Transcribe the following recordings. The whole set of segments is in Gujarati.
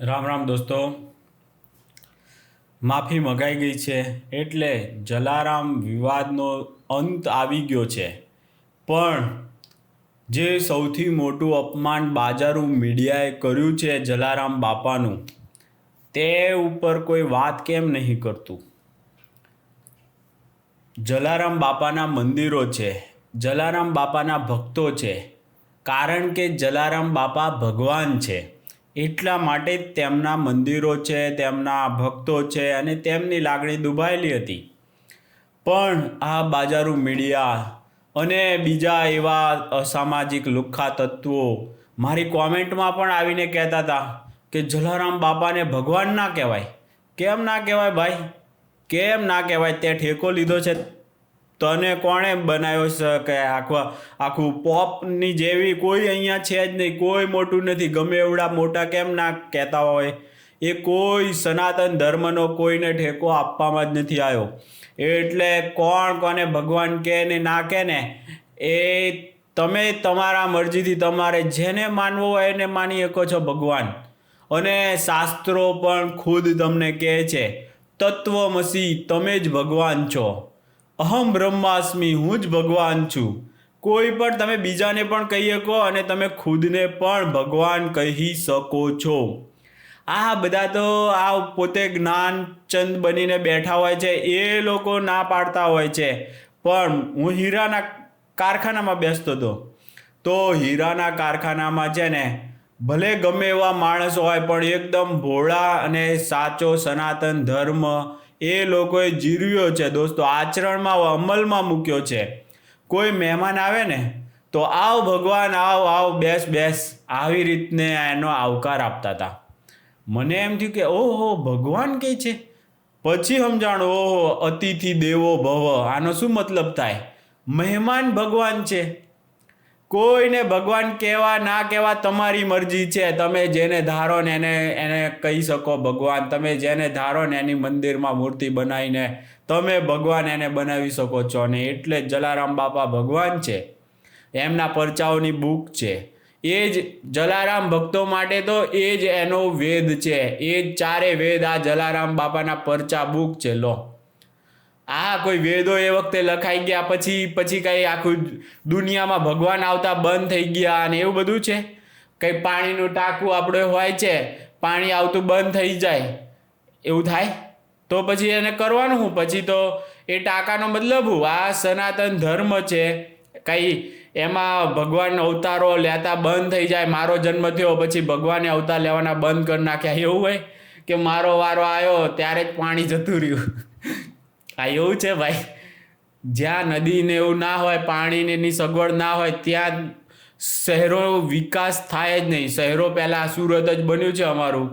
રામ રામ દોસ્તો. માફી મગાઈ ગઈ છે એટલે જલારામ વિવાદનો અંત આવી ગયો છે. પણ જે સૌથી મોટું અપમાન બાજારું મીડિયાએ કર્યું છે જલારામ બાપાનું, તે ઉપર કોઈ વાત કેમ નહીં કરતું? જલારામ બાપાના મંદિરો છે, જલારામ બાપાના ભક્તો છે, કારણ કે જલારામ બાપા ભગવાન છે. એટલા માટે તેમના મંદિરો છે, તેમના ભક્તો છે અને તેમની લાગણી દુભાયેલી હતી. પણ આ બાજારું મીડિયા અને બીજા એવા અસામાજિક લુખ્ખા તત્વો મારી કોમેન્ટમાં પણ આવીને કહેતા હતા કે જલારામ બાપાને ભગવાન ના કહેવાય. કેમ ના કહેવાય ભાઈ? કેમ ના કહેવાય? તે ઠેકો લીધો છે. તને કોણે બનાવ્યો છે કે આખું આખું પોપની જેવી કોઈ અહીંયા છે જ નહીં, કોઈ મોટું નથી, ગમે એવડા મોટા કેમ ના કહેતા હોય? એ કોઈ સનાતન ધર્મનો કોઈને ઠેકો આપવામાં જ નથી આવ્યો. એટલે કોણ કોને ભગવાન કહે ને ના કહે ને, એ તમે તમારા મરજીથી તમારે જેને માનવો હોય એને માની શકો છો ભગવાન. અને શાસ્ત્રો પણ ખુદ તમને કહે છે તત્વમસી તમે જ ભગવાન છો. અહમ બ્રહ્માસ્મિ, હું જ ભગવાન છું. કોઈ પણ તમે બીજાને પણ કહી શકો અને તમે ખુદને પણ ભગવાન કહી શકો છો. આ બધા તો આ પોતે જ્ઞાનચંદ બનીને બેઠા હોય છે, એ લોકો ના પાડતા હોય છે. પણ હું હીરાના કારખાનામાં બેસતો હતો. તો હીરાના કારખાનામાં છે ને, ભલે ગમે એવા માણસ હોય, પણ એકદમ ભોળા અને સાચો સનાતન ધર્મ એ લોકોએ જીર્યો છે દોસ્તો, આચરણમાં અમલમાં મૂક્યો છે. કોઈ મહેમાન આવે ને, તો આવ ભગવાન, આવ આવ, બેસ બેસ, આવી રીતને એનો આવકાર આપતા હતા મને એમ થયું કે, ઓહો, ભગવાન કે છે? પછી સમજાણ, ઓહો, અતિથિ દેવો ભવ, આનો શું મતલબ થાય? મહેમાન ભગવાન છે. કોઈને ભગવાન કહેવા ના કહેવા તમારી મરજી છે. તમે જેને ધારો ને એને એને કહી શકો, ભગવાન, તમે જેને ધારો ને એની મંદિરમાં મૂર્તિ બનાવીને તમે ભગવાન એને બનાવી શકો છો. ને એટલે જ જલારામ બાપા ભગવાન છે. એમના પરચાઓની બુક છે. એ જ જલારામ ભક્તો માટે તો એ જ એનો વેદ છે. એ જ ચારે વેદ આ જલારામ બાપાના પરચા બુક છે. લો. આ કોઈ વેદો એ વખતે લખાઈ ગયા પછી પછી કંઈ આખું દુનિયામાં ભગવાન આવતા બંધ થઈ ગયા અને એવું બધું છે? કંઈ પાણીનું ટાંકું આપણે હોય છે, પાણી આવતું બંધ થઈ જાય, એવું થાય? તો પછી એને કરવાનું હું પછી તો એ ટાંકાનો મતલબ હું આ સનાતન ધર્મ છે, કંઈ એમાં ભગવાન અવતારો લેતા બંધ થઈ જાય, મારો જન્મ થયો, પછી ભગવાને અવતાર લેવાના બંધ કરી નાખ્યા, એવું હોય? કે મારો વારો આવ્યો, ત્યારે જ પાણી જતું રહ્યું. આ એવું છે ભાઈ. જ્યાં નદીને એવું ના હોય, પાણીને સગવડ ના હોય, ત્યાં શહેરો વિકાસ થાય જ નહીં. શહેરો પહેલાં સુરત જ બન્યું છે અમારું.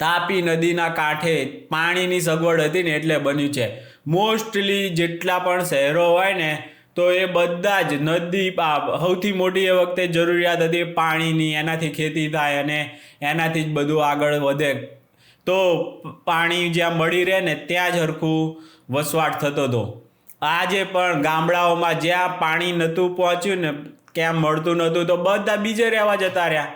તાપી નદીના કાંઠે પાણીની સગવડ હતી ને એટલે બન્યું છે. મોસ્ટલી જેટલા પણ શહેરો હોય ને, તો એ બધા જ નદી સૌથી મોટી એ વખતે જરૂરિયાત હતી પાણીની, એનાથી ખેતી થાય અને એનાથી જ બધું આગળ વધે. તો પાણી જ્યાં મળી રહે ને ત્યાં જ હરખું વસવાટ થતો હતો. આજે પણ ગામડાઓમાં જ્યાં પાણી નહોતું પહોંચ્યું ને ક્યાં મળતું નહોતું તો બધા બીજે રહેવા જતા રહ્યા.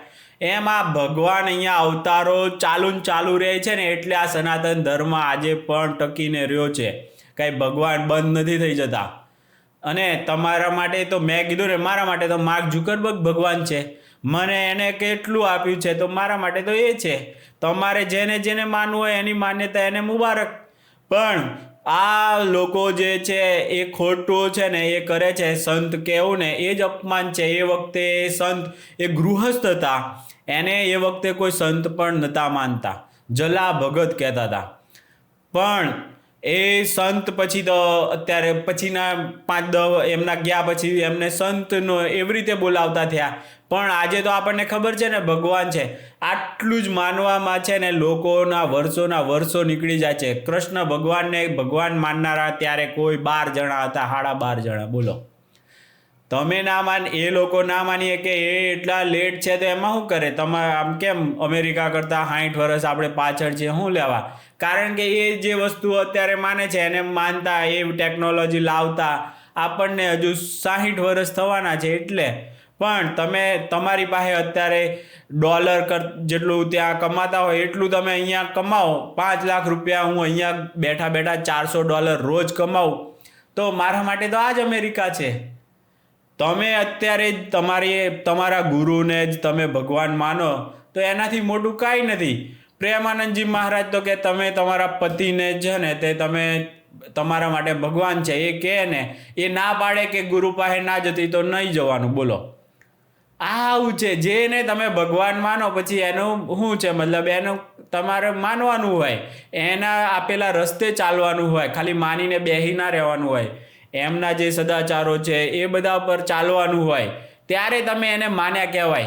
એમ આ ભગવાન અહીંયા અવતારો ચાલુ ચાલુ રહે છે ને એટલે આ સનાતન ધર્મ આજે પણ ટકીને રહ્યો છે. કાંઈ ભગવાન બંધ નથી થઈ જતા. અને તમારા માટે તો મેં કીધું ને, મારા માટે તો માર્ક ઝુકરબર્ગ ભગવાન છે. મને એને કેટલું આપ્યું છે? તો મારા માટે તો એ છે. તમારે જેને જેને માનવું હોય એની માન્યતા એને મુબારક. પણ આ લોકો જે છે એ ખોટું છે ને, એ કરે છે સંત કહેવું ને, એ જ અપમાન છે. એ વખતે એ સંત એ ગૃહસ્થ હતા. એને એ વખતે કોઈ સંત પણ નહોતા માનતા. જલા ભગત કહેતા હતા. પણ એ સંત પછી તો અત્યારે પછીના પાંચ દ એમના ગયા પછી એમને સંતનો એવી રીતે બોલાવતા થયા પણ આજે તો આપણને ખબર છે ને, ભગવાન છે. આટલું જ માનવામાં છે ને, લોકોના વર્ષોના વર્ષો નીકળી જાય છે. કૃષ્ણ ભગવાનને ભગવાન માનનારા ત્યારે કોઈ બાર જણા હતા, સાડા બાર જણા. બોલો. તમે ના માન, એ લોકો ના માનીએ કે એ એટલા લેટ છે તો એમાં શું કરે? તમે આમ કેમ અમેરિકા કરતાં સાઠ વર્ષ આપણે પાછળ છે શું લેવા? કારણ કે એ જે વસ્તુ અત્યારે માને છે, એને માનતા, એ ટેકનોલોજી લાવતા આપણને હજુ સાહીઠ વર્ષ થવાના છે એટલે પણ તમે તમારી પાસે અત્યારે ડોલર કર જેટલું ત્યાં કમાતા હોય એટલું તમે અહીંયા કમાઓ પાંચ લાખ રૂપિયા હું અહીંયા બેઠા બેઠા ચારસો ડોલર રોજ કમાઉં તો મારા માટે તો આ જ અમેરિકા છે. તમે અત્યારે જ તમારી તમારા ગુરુને જ તમે ભગવાન માનો, તો એનાથી મોટું કાંઈ નથી. પ્રેમાનંદજી મહારાજ તો કે તમે તમારા પતિને છે ને તે તમે તમારા માટે ભગવાન છે. એ કહે ને, એ ના પાડે કે ગુરુ પાસે ના જતી તો નહીં જવાનું. બોલો. આવું છે, જેને તમે ભગવાન માનો, પછી એનું શું છે? મતલબ એનું તમારે માનવાનું હોય. એના આપેલા રસ્તે ચાલવાનું હોય, ખાલી માનીને બેહી ના રહેવાનું હોય. એમના જે સદાચારો છે, એ બધા પર ચાલવાનું હોય. ત્યારે તમે એને માન્યા કહેવાય.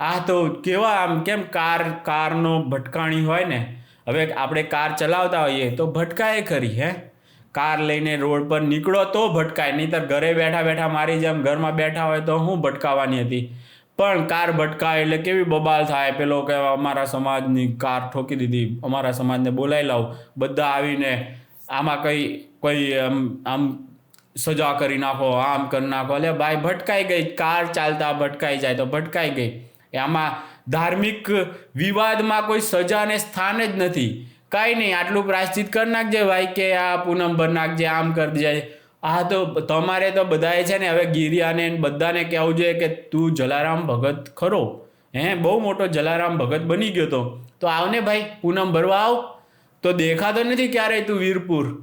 આ તો કેવા આમ કેમ કાર, કારનો ભટકાણી હોય ને? હવે આપણે કાર ચલાવતા હોઈએ તો ભટકાય ખરી, હે? કાર લઈને રોડ પર નીકળો તો ભટકાય. નહીંતર ઘરે બેઠા બેઠા મારી જેમ ઘરમાં બેઠા હોય તો હું ભટકાવાની હતી? પણ કાર ભટકાય એટલે કેવી બબાલ થાય? પેલો કે અમારા સમાજની કાર ઠોકી દીધી. અમારા સમાજને બોલાવી લાવ. બધા આવીને આમાં કંઈ, કોઈ આમ આમ સજા કરી નાખો, આમ કરી નાખો. એટલે ભાઈ, ભટકાઈ ગઈ. કાર ચાલતા ભટકાઈ જાય તો ભટકાઈ ગઈ. આમાં ધાર્મિક વિવાદમાં કોઈ સજાને સ્થાન જ નથી. કાંઈ નહીં, આટલું પ્રાયશ્ચિત કરી નાખજે ભાઈ કે આ પૂનમ ભર નાખજે, આમ કરી જાય આ તો તમારે તો બધાએ છે ને હવે ગિરિયાને બધાને કહેવું જોઈએ કે તું જલારામ ભગત ખરો. હે, બહુ મોટો જલારામ ભગત બની ગયો તો. તો આવને ભાઈ, પૂનમ ભરવા આવ. તો દેખાતો નથી ક્યારેય તું વીરપુર.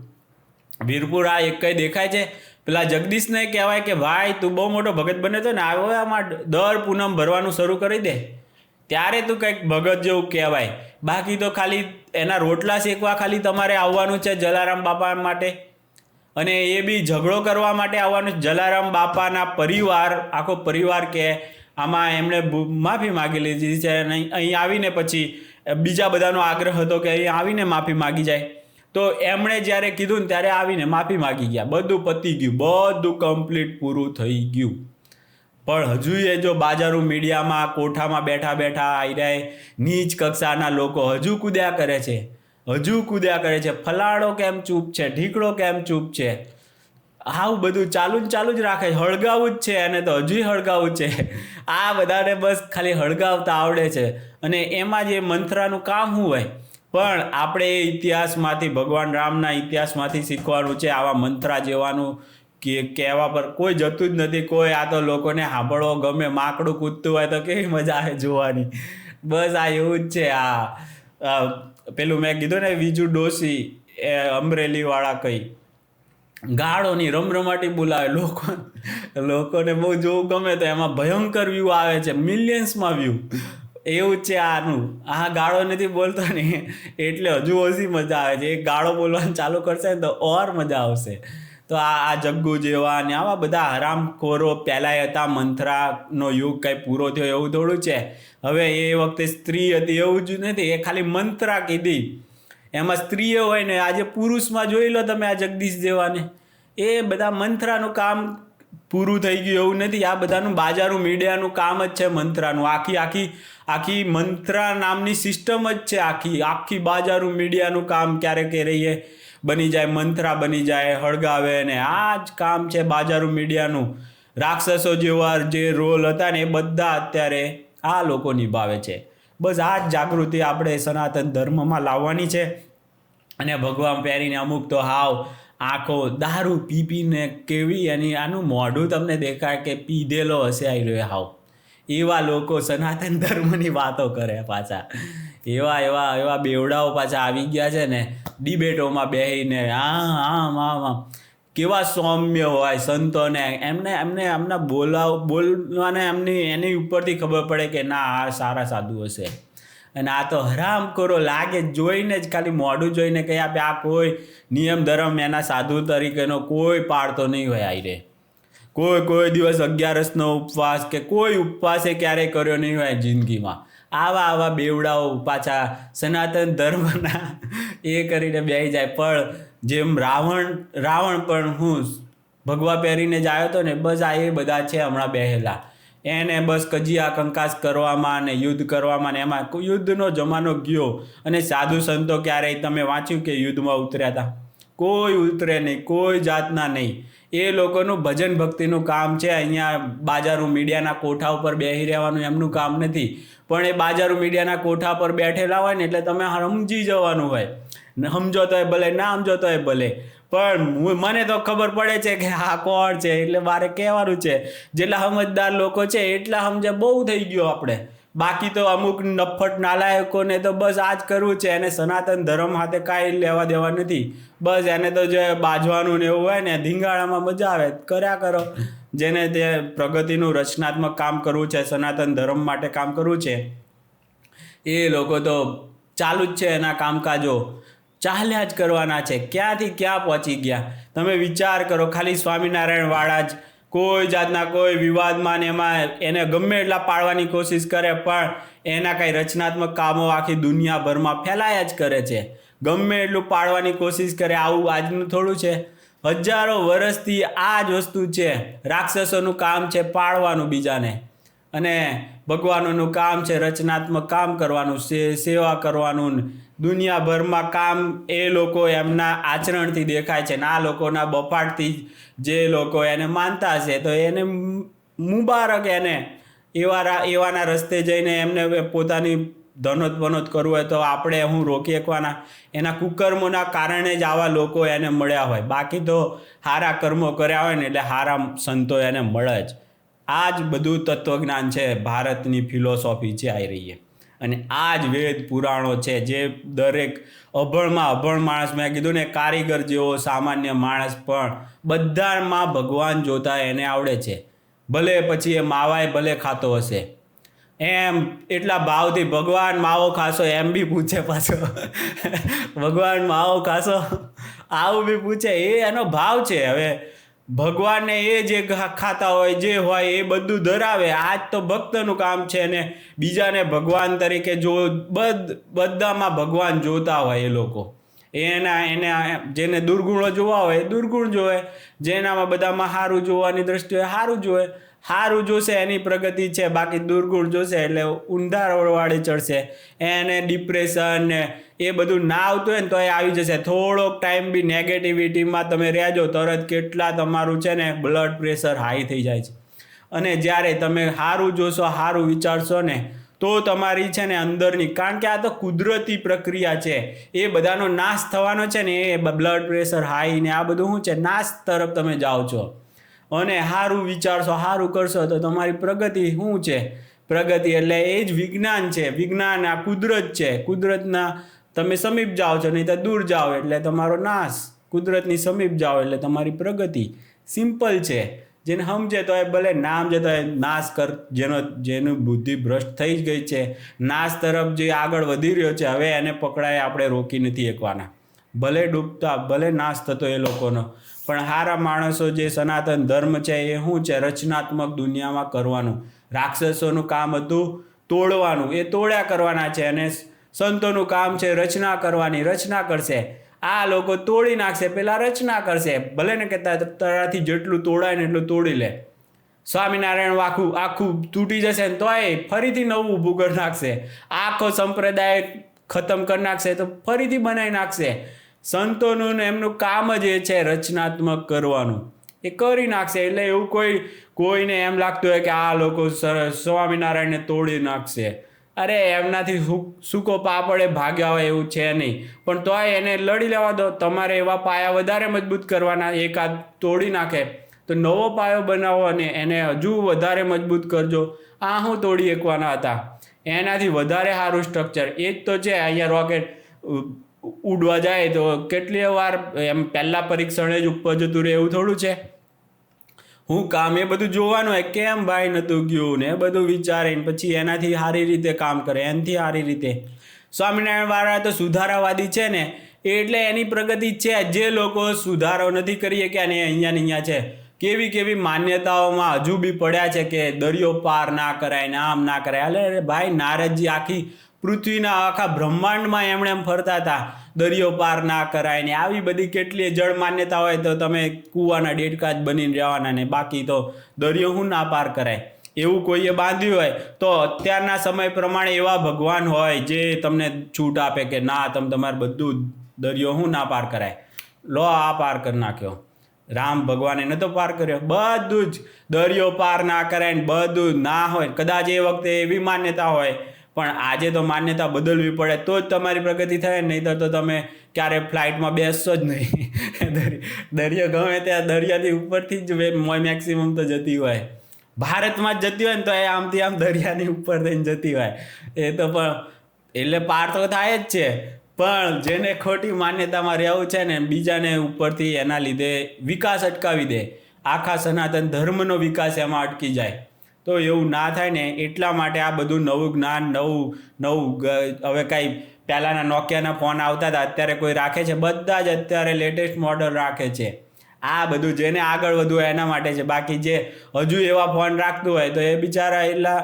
વીરપુર આ એક કઈ દેખાય છે? પેલા જગદીશને કહેવાય કે ભાઈ, તું બહુ મોટો ભગત બને તો ને આવો આમાં દર પૂનમ ભરવાનું શરૂ કરી દે. ત્યારે તું કંઈક ભગત જેવું કહેવાય. બાકી તો ખાલી એના રોટલા શેકવા ખાલી તમારે આવવાનું છે જલારામ બાપા માટે. અને એ બી ઝઘડો કરવા માટે આવવાનું જલારામ બાપાના પરિવાર, આખો પરિવાર કે આમાં એમણે માફી માગી લીધી છે અને અહીં આવીને પછી બીજા બધાનો આગ્રહ હતો કે અહીં આવીને માફી માગી જાય. તો એમણે જ્યારે કીધું ને ત્યારે આવીને માફી માગી ગયા. બધું પતી ગયું. બધું કમ્પ્લીટ પૂરું થઈ ગયું. પણ હજુ એ જો બાજારો મીડિયામાં, કોઠામાં બેઠા બેઠા આયરાય નીચ કક્ષાના લોકો હજુ કૂદ્યા કરે છે. હજુ કૂદ્યા કરે છે. ફલાડો કેમ ચૂપ છે? ઢીકડો કેમ ચૂપ છે? આવું બધું ચાલુ જ ચાલુ જ રાખે છે. હળગાવું જ છે અને તો હજુય હળગાવું છે. આ બધાને બસ ખાલી હળગાવતા આવડે છે. અને એમાં જે મંત્રાનું કામ શું હોય? પણ આપણે એ ઇતિહાસમાંથી, ભગવાન રામના ઇતિહાસમાંથી શીખવાનું છે. આવા મંત્રા જેવાનું કે કહેવા પર કોઈ જતું જ નથી. કોઈ આ તો લોકોને સાંભળવો ગમે, માકડું કૂદતું હોય તો કેવી મજા આવે જોવાની. બસ આ એવું જ છે. આ પેલું મેં કીધું ને બીજું ડોસી એ અમરેલીવાળા કઈ. ગાળોની રમરમાટી બોલાવે લોકો. લોકોને બહુ જોવું ગમે તો એમાં ભયંકર વ્યૂ આવે છે મિલિયન્સમાં વ્યૂ એવું છે આનું. આ ગાળો નથી બોલતો ને, એટલે હજુ ઓછી મજા આવે છે. એક ગાળો બોલવાનું ચાલુ કરશે ને તો ઓર મજા આવશે. તો આ આ જગ્ગુ જેવા ને આવા બધા હરામખોરો પહેલાંય હતા, મંત્રાનો યુગ કંઈ પૂરો થયો એવું થોડું છે. હવે એ વખતે સ્ત્રી હતી એવું જ નથી, એ ખાલી મંત્રા કીધી. એમાં સ્ત્રીઓ હોય ને, આજે પુરુષમાં જોઈ લો તમે આ જગદીશ જેવાને. એ બધા મંત્રાનું કામ પૂરું થઈ ગયું એવું નથી, આ બધાનું બાજારું મીડિયાનું કામ જ છે મંત્રાનું. આખી આખી આખી મંત્રા નામની સિસ્ટમ જ છે આખી. આખી બાજારું મીડિયાનું કામ ક્યારેક રહીએ. બની જાય, મંત્રા બની જાય, હળગાવે ને આ જ કામ છે બાજારું મીડિયાનું. રાક્ષસો જેવા જે રોલ હતા ને એ બધા અત્યારે આ લોકો નિભાવે છે. બસ આ જ જાગૃતિ આપણે સનાતન ધર્મમાં લાવવાની છે. અને ભગવાન પહેરીને અમુક તો હાવ આંખો દારૂ પી પીને કેવી એની આનું મોઢું તમને દેખાય કે પીધેલો હશે આવી રહ્યો હાવ. એવા લોકો સનાતન ધર્મની વાતો કરે પાછા. એવા એવા એવા બેવડાઓ પાછા આવી ગયા છે ને, ડિબેટોમાં બેસીને આમ આમ આમ આમ. કેવા સૌમ્ય હોય સંતોને. એમને એમને, એમના બોલાવ, બોલવાને એમની, એની ઉપરથી ખબર પડે કે ના, આ સારા સાધુ હશે. અને આ તો હરામ કરો લાગે જોઈને જ ખાલી મોઢું જોઈને કહી આપે આ કોઈ નિયમ, ધર્મ એના સાધુ તરીકેનો કોઈ પાડતો નહીં હોય આઈ રે કોઈ કોઈ દિવસ અગિયારસનો ઉપવાસ કે કોઈ ઉપવાસે ક્યારેય કર્યો નહીં હોય જિંદગીમાં. આવા આવા બેવડાઓ પાછા સનાતન ધર્મના એ કરીને બે જાય. પણ જેમ રાવણ રાવણ પણ હું ભગવા પહેરીને જ આવ્યો હતો ને, બસ આ એ બધા છે હમણાં બેહેલા. એને બસ કજિયા કંકાસ કરવામાં અને યુદ્ધ કરવામાં ને એમાં યુદ્ધનો જમાનો ગયો. અને સાધુ સંતો ક્યારેય તમે વાંચ્યું કે યુદ્ધમાં ઉતર્યા હતા? કોઈ ઉતરે નહીં, કોઈ જાતના નહીં. એ લોકોનું ભજન ભક્તિનું કામ છે. અહીંયા બાજારું મીડિયાના કોઠા ઉપર બેસી રહેવાનું એમનું કામ નથી. પણ એ બાજારું મીડિયાના કોઠા પર બેઠેલા હોય ને એટલે તમે સમજી જવાનું હોય. સમજો તોય ભલે, ના સમજો તોય ભલે. પણ મને તો ખબર પડે છે કે આ કોણ છે? એટલે મારે કહેવાનું છે. જેટલા સમજદાર લોકો છે, એટલા સમજે બહુ થઈ ગયો આપણે. બાકી તો અમુક નફટ નાલાયકોને તો બસ આ જ કરવું છે. એને સનાતન ધર્મ સાથે કાંઈ લેવા દેવા નથી. બસ એને તો જે બાજવાનું ને એવું હોય ને ધીંગાળામાં મજા આવે. કર્યા કરો. જેને તે પ્રગતિનું રચનાત્મક કામ કરવું છે, સનાતન ધર્મ માટે કામ કરવું છે, એ લોકો તો ચાલુ જ છે એના કામકાજો. ચાલ્યા જ કરવાના છે. ક્યાંથી ક્યાં પહોંચી ગયા? તમે વિચાર કરો, ખાલી સ્વામિનારાયણ વાળા જ કોઈ જાતના કોઈ વિવાદમાં ને એમાં એને ગમે એટલા પાડવાની કોશિશ કરે, પણ એના કાંઈ રચનાત્મક કામો આખી દુનિયાભરમાં ફેલાયા જ કરે છે. ગમે એટલું પાડવાની કોશિશ કરે, આવું આજનું થોડું છે. હજારો વર્ષથી આ જ વસ્તુ છે. રાક્ષસોનું કામ છે પાડવાનું બીજાને. અને ભગવાનોનું કામ છે, રચનાત્મક કામ કરવાનું સેવા કરવાનું. દુનિયાભરમાં કામ એ લોકો એમના આચરણથી દેખાય છે ને આ લોકોના બફાટથી જે લોકો એને માનતા છે, તો એને મુબારક એને. એવા એવાના રસ્તે જઈને એમને પોતાની ધનોત બનોત કરવું હોય તો આપણે હું રોકી શકવાના. એના કુકર્મોના કારણે જ આવા લોકો એને મળ્યા હોય. બાકી તો સારા કર્મો કર્યા હોય ને એટલે સારા સંતો એને મળે જ. આ જ બધું તત્વજ્ઞાન છે, ભારતની ફિલોસોફી છે આવી રહી અને આ જ વેદ પુરાણો છે, જે દરેક અભણમાં અભણ માણસ, મેં કીધું ને, કારીગર જેવો સામાન્ય માણસ પણ બધામાં ભગવાન જોતા એને આવડે છે. ભલે પછી એ માવાય ભલે ખાતો હશે. એમ એટલા ભાવથી ભગવાન માવો ખાશો એમ બી પૂછે પાછો. ભગવાન માવો ખાશો આવું બી પૂછે. એ એનો ભાવ છે હવે. ભગવાનને એ જે ખાતા હોય, જે હોય એ બધું ધરાવે. આ જ તો ભક્તનું કામ છે ને બીજાને ભગવાન તરીકે જો બધ, બધામાં ભગવાન જોતા હોય એ લોકો. એના, એને, જેને દુર્ગુણો જોવા હોય દુર્ગુણ જોવે. જેનામાં બધામાં સારું જોવાની દ્રષ્ટિએ સારું જોવે. સારું જોશે, એની પ્રગતિ છે, બાકી દુર્ગુણ જોશે, એટલે ઊંધા વાળી ચડશે. એને ડિપ્રેશન ને એ બધું ના આવતું હોય ને તો એ આવી જશે. થોડોક ટાઈમ બી નેગેટિવિટીમાં તમે રહેજો તરત કેટલા તમારું છે ને બ્લડ પ્રેશર હાઈ થઈ જાય છે. અને જ્યારે તમે સારું જોશો સારું વિચારશો ને, તો તમારી છે ને અંદરની, કારણ કે આ તો કુદરતી પ્રક્રિયા છે. એ બધાનો નાશ થવાનો છે ને, એ બ્લડ પ્રેશર હાઈ ને આ બધું શું છે, નાશ તરફ તમે જાઓ છો. અને સારું વિચારશો સારું કરશો તો તમારી પ્રગતિ શું છે? પ્રગતિ એટલે એ જ વિજ્ઞાન છે. વિજ્ઞાન આ કુદરત છે. કુદરતના તમે સમીપ જાઓ છો, નહીં તો દૂર જાઓ એટલે તમારો નાશ. કુદરતની સમીપ જાઓ એટલે તમારી પ્રગતિ. સિમ્પલ છે. જેને સમજે તો એ ભલે નામ છે તો એ નાશ કર, જેનો, જેનું બુદ્ધિ ભ્રષ્ટ થઈ જ ગઈ છે. નાશ તરફ જે આગળ વધી રહ્યો છે, હવે એને પકડાય આપણે રોકી નથી એકવાના ભલે ડૂબતા, ભલે નાશ થતો એ લોકોનો. પણ સારા માણસો જે સનાતન ધર્મ છે એ શું છે? રચનાત્મક દુનિયામાં કરવાનું. રાક્ષસોનું કામ હતું તોડવાનું. એ તોડ્યા કરવાના છે અને સંતોનું કામ છે રચના કરવાની. રચના કરશે. આ લોકો તોડી નાખશે. પેલા રચના કરશે. ભલે ને કે તા- તારાથી જેટલું તોડાય ને એટલું તોડી લે. સ્વામિનારાયણ આખું આખું તૂટી જશે ને તોય ફરીથી નવું ઊભું કરી નાખશે. આખો સંપ્રદાય ખતમ કરી નાખશે તો ફરીથી બનાવી નાખશે. સંતોનું ને એમનું કામ જ એ છે રચનાત્મક કરવાનું. એ કરી નાખશે, એટલે એવું કોઈ, કોઈને એમ લાગતું હોય કે આ લોકો સ્વામિનારાયણને તોડી નાખશે. અરે, એમનાથી સૂકો પાપડે ભાગ્યા હોય એવું છે નહીં. પણ તોય એને લડી લેવા દો, તમારે એવા પાયા વધારે મજબૂત કરવાના, એકાદ તોડી નાખે. તો નવો પાયો બનાવો અને એને હજુ વધારે મજબૂત કરજો. આ હું તોડી એકવાના હતા. એનાથી વધારે સારું સ્ટ્રક્ચર એ જ તો છે, અહીંયા રોકેટ ઉડવા જાય તો કેટલી વાર એમ પહેલાં પરીક્ષણે જ ઉપર જતું રહે એવું થોડું છે? હું કામ એ બધું જોવાનું હોય, કેમ ભાઈ નતું ગયું ને બધું વિચારીને પછી એનાથી સારી રીતે કામ કરે, એનાથી સારી રીતે. સ્વામિનારાયણ વાળા તો સુધારાવાદી છે ને, એટલે એની પ્રગતિ છે. જે લોકો સુધારો નથી કરી શક્યા ને અહીંયા ને અહીંયા છે, કેવી કેવી માન્યતાઓમાં હજુ બી પડ્યા છે કે દરિયો પાર ના કરાય ને આમ ના કરાય. અલે ભાઈ, નારદજી આખી પૃથ્વીના આખા બ્રહ્માંડમાં એમણે એમ ફરતા હતા, દરિયો પાર ના કરાય ને આવી બધી કેટલી જળ માન્યતા હોય તો તમે કૂવાના ડેડકા જ બનીને રહેવાના ને બાકી તો દરિયો હું ના પાર કરાય. એવું કોઈએ બાંધ્યું હોય તો અત્યારના સમય પ્રમાણે એવા ભગવાન હોય જે તમને છૂટ આપે કે ના, તમે તમારે બધું દરિયો હું ના પાર કરાય. લો આ પાર કરી નાખ્યો. રામ ભગવાને નતો પાર કર્યો. બધું જ દરિયો પાર ના કરાય ને બધું ના હોય. કદાચ એ વખતે એવી માન્યતા હોય પણ આજે તો માન્યતા બદલવી પડે તો જ તમારી પ્રગતિ થાય, નહીંતર તો તમે ક્યારે ફ્લાઇટમાં બેસશો જ નહીં. દરિ- દરિયો ગમે ત્યાં દરિયાથી ઉપરથી જ મેક્સિમમ તો જતી હોય. ભારતમાં જ જતી હોય ને તો એ આમથી આમ દરિયાની ઉપર થઈને જતી હોય. એ તો પણ એટલે પાર તો થાય જ છે. પણ જેને ખોટી માન્યતામાં રહેવું છે ને, બીજાને ઉપરથી એના લીધે વિકાસ અટકાવી દે. આખા સનાતન ધર્મનો વિકાસ એમાં અટકી જાય. તો એવું ના થાય ને એટલા માટે આ બધું નવું જ્ઞાન, નવું નવું હવે કાંઈ પહેલાંના નોકિયાના ફોન આવતા હતા, અત્યારે કોઈ રાખે છે? બધા જ અત્યારે લેટેસ્ટ મોડલ રાખે છે. આ બધું જેને આગળ વધવું એના માટે છે. બાકી જે હજુ એવા ફોન રાખતું હોય તો એ બિચારા એટલા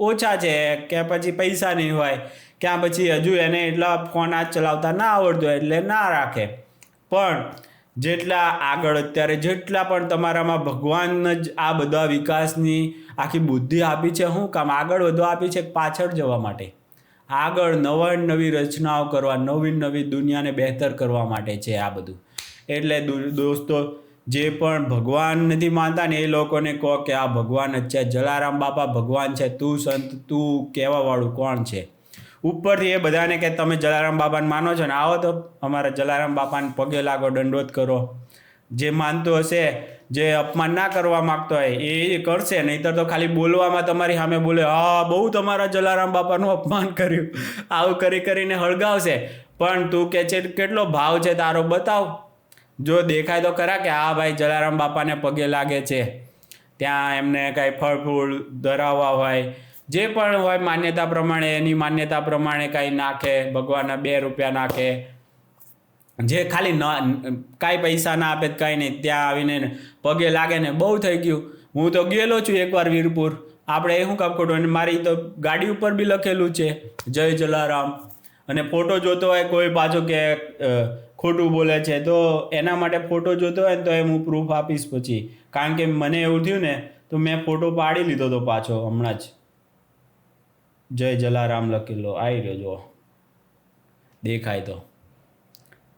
ઓછા છે કે પછી પૈસા નહીં હોય. ક્યાં પછી હજુ એને એટલા ફોન આ ચલાવતા ના આવડતું હોય એટલે ના રાખે. પણ જેટલા આગળ, અત્યારે જેટલા પણ તમારામાં ભગવાન જ આ બધા વિકાસની આખી બુદ્ધિ આપી છે શું કામ આગળ વધવા આપી છે, પાછળ જવા માટે. આગળ નવા નવી રચનાઓ કરવા, નવી નવી દુનિયાને બહેતર કરવા માટે છે આ બધું. એટલે દોસ્તો, જે પણ ભગવાન નથી માનતા ને એ લોકોને કહો કે આ ભગવાન જ છે. જલારામ બાપા ભગવાન છે, તું સંત, તું કહેવાવાળું કોણ છે? ઉપરથી એ બધાને કે તમે જલારામ બાપાને માનો છો ને, આવો તો અમારા જલારામ બાપાને પગે લાગો, દંડોત કરો. જે માનતો હશે, જે અપમાન ના કરવા માગતો હોય, એ કરશે. નહીંતર તો ખાલી બોલવામાં તમારી સામે બોલે, હા, બહુ તમારા જલારામ બાપાનું અપમાન કર્યું. આવું કરી કરીને હળગાવશે. પણ તું કે છે, કેટલો ભાવ છે તારો, બતાવ. જો દેખાય તો ખરા કે, હા, ભાઈ, જલારામ બાપાને પગે લાગે છે. ત્યાં એમને કાંઈ ફળ ફૂલ ધરાવવા હોય જે પણ હોય માન્યતા પ્રમાણે, એની માન્યતા પ્રમાણે કાંઈ નાખે, ભગવાનના બે રૂપિયા નાખે. જે ખાલી ન, કાંઈ પૈસા ના આપે કાંઈ નહીં. ત્યાં આવીને પગે લાગે ને બહુ થઈ ગયું. હું તો ગયેલો છું એકવાર વીરપુર. આપણે એ શું કામ ખોટું? અને મારી તો ગાડી ઉપર બી લખેલું છે, જય જલારામ. અને ફોટો જોતો હોય, કોઈ પાછો કે ખોટું બોલે છે, તો એના માટે ફોટો જોતો હોય તો એમ હું પ્રૂફ આપીશ પછી. કારણ કે મને એવું થયું ને, તો મેં ફોટો પાડી લીધો તો પાછો, હમણાં જ. જય જલારામ લખેલો આવી રહ્યો જો દેખાય તો.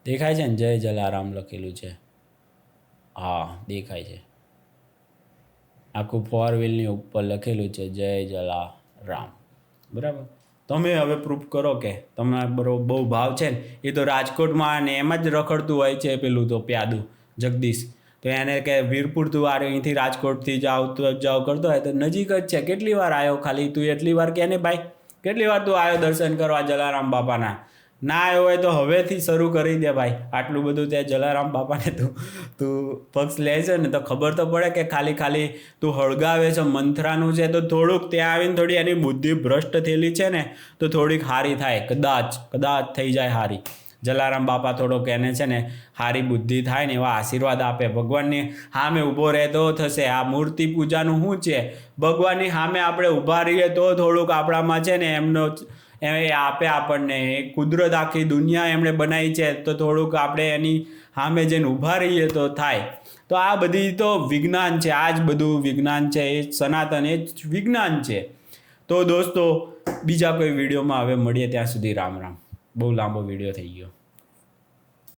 દેખાય છે ને? જય જલારામ લખેલું છે. હા, દેખાય છે. આખું ફોર વ્હીલની ઉપર લખેલું છે, જય જલારામ. બરાબર? તમે હવે પ્રૂફ કરો કે તમને બરોબર બહુ ભાવ છે ને? એ તો રાજકોટમાં ને એમ જ રખડતું હોય છે પેલું તો પ્યાદું. જગદીશ તો એને કે વીરપુર તું આ અહીંથી રાજકોટથી જાવ, તો જાવ, કરતો હોય તો નજીક જ છે. કેટલી વાર આવ્યો ખાલી? તું એટલી વાર કે ને ભાઈ? કેટલી વાર તું આવ્યો દર્શન કરવા જલારામ બાપાના? ના આવ્યો હોય તો હવેથી શરૂ કરી દે ભાઈ. આટલું બધું ત્યાં જલારામ બાપાને તું તું પક્ષ લે છે ને તો ખબર તો પડે કે ખાલી ખાલી તું હળગાવે છે, મંથરાનું છે, તો થોડુંક ત્યાં આવીને થોડી એની બુદ્ધિ ભ્રષ્ટ થયેલી છે ને, તો થોડીક હારી થાય. કદાચ કદાચ થઈ જાય હારી. જલારામ બાપા થોડોક એને છે ને સારી બુદ્ધિ થાય ને એવા આશીર્વાદ આપે. ભગવાનની સામે ઊભો રહે તો થશે. આ મૂર્તિ પૂજાનું શું છે? ભગવાનની સામે આપણે ઊભા રહીએ તો થોડુંક આપણામાં છે ને એમનો એ આપે આપણને. એ કુદરત આખી દુનિયા એમણે બનાવી છે તો થોડુંક આપણે એની સામે જઈને ઊભા રહીએ તો થાય. તો આ બધી તો વિજ્ઞાન છે. આ જ બધું વિજ્ઞાન છે. એ સનાતન, એ જ વિજ્ઞાન છે. તો દોસ્તો, બીજા કોઈ વિડીયોમાં હવે મળીએ. ત્યાં સુધી રામ રામ. બહુ લાંબો વીડિયો થઈ ગયો.